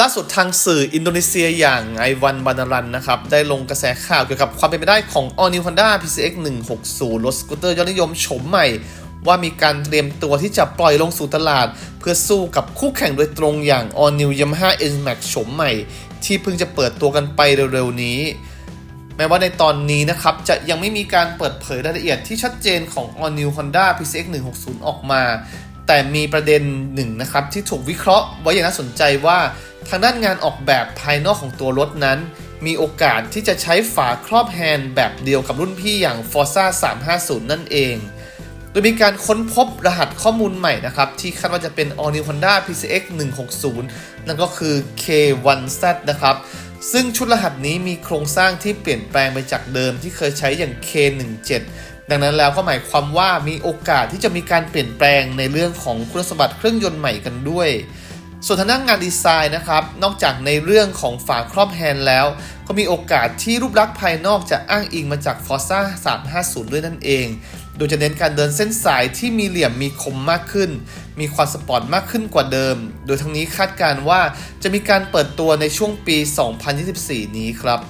ล่าสุดทางสื่ออินโดนีเซียอย่างไอวันบานารันนะครับ ได้ลงกระแสข่าวเกี่ยวกับความเป็นไปได้ของ All New Honda PCX 160รถสกูตเตอร์ยอดนิยมโฉมใหม่ ว่ามีการเตรียมตัวที่จะปล่อยลงสู่ตลาด เพื่อสู้กับคู่แข่งโดยตรงอย่าง All New Yamaha N-Max โฉมใหม่ ที่เพิ่งจะเปิดตัวกันไปเร็วๆนี้ แม้ว่าในตอนนี้นะครับ จะยังไม่มีการเปิดเผยรายละเอียดที่ชัดเจนของ All New Honda PCX 160ออกมา แต่มีประเด็นหนึ่งนะครับที่ถูกวิเคราะห์ไว้อย่างน่าสนใจว่า ทางด้านงานออกแบบภายนอกของตัวรถนั้น มีโอกาสที่จะใช้ฝาครอบแฮนด์แบบเดียวกับรุ่นพี่อย่าง Forza 350 นั่นเอง โดยมีการค้นพบรหัสข้อมูลใหม่นะครับ ที่คาดว่าจะเป็น All New Honda PCX 160 นั่นก็คือ K1Z นะครับซึ่งชุดรหัสนี้มีโครงสร้างที่เปลี่ยนแปลงไปจากเดิมที่เคยใช้อย่าง K17 ดังนั้นแล้วก็หมายความว่ามีโอกาสที่จะมีการเปลี่ยนแปลงในเรื่องของคุณสมบัติเครื่องยนต์ใหม่กันด้วย ส่วนทางด้านงานดีไซน์นะครับ นอกจากในเรื่องของฝาครอบแฮนด์แล้ว ก็มีโอกาสที่รูปลักษณ์ภายนอกจะอ้างอิงมาจาก Forza 350 ด้วยนั่นเอง โดยจะเน้นการเดินเส้นสายที่มีเหลี่ยมมีคมมากขึ้น มีความสปอร์ตมากขึ้นกว่าเดิม โดยทั้งนี้คาดการณ์ว่าจะมีการเปิดตัวในช่วงปี 2024 นี้ครับ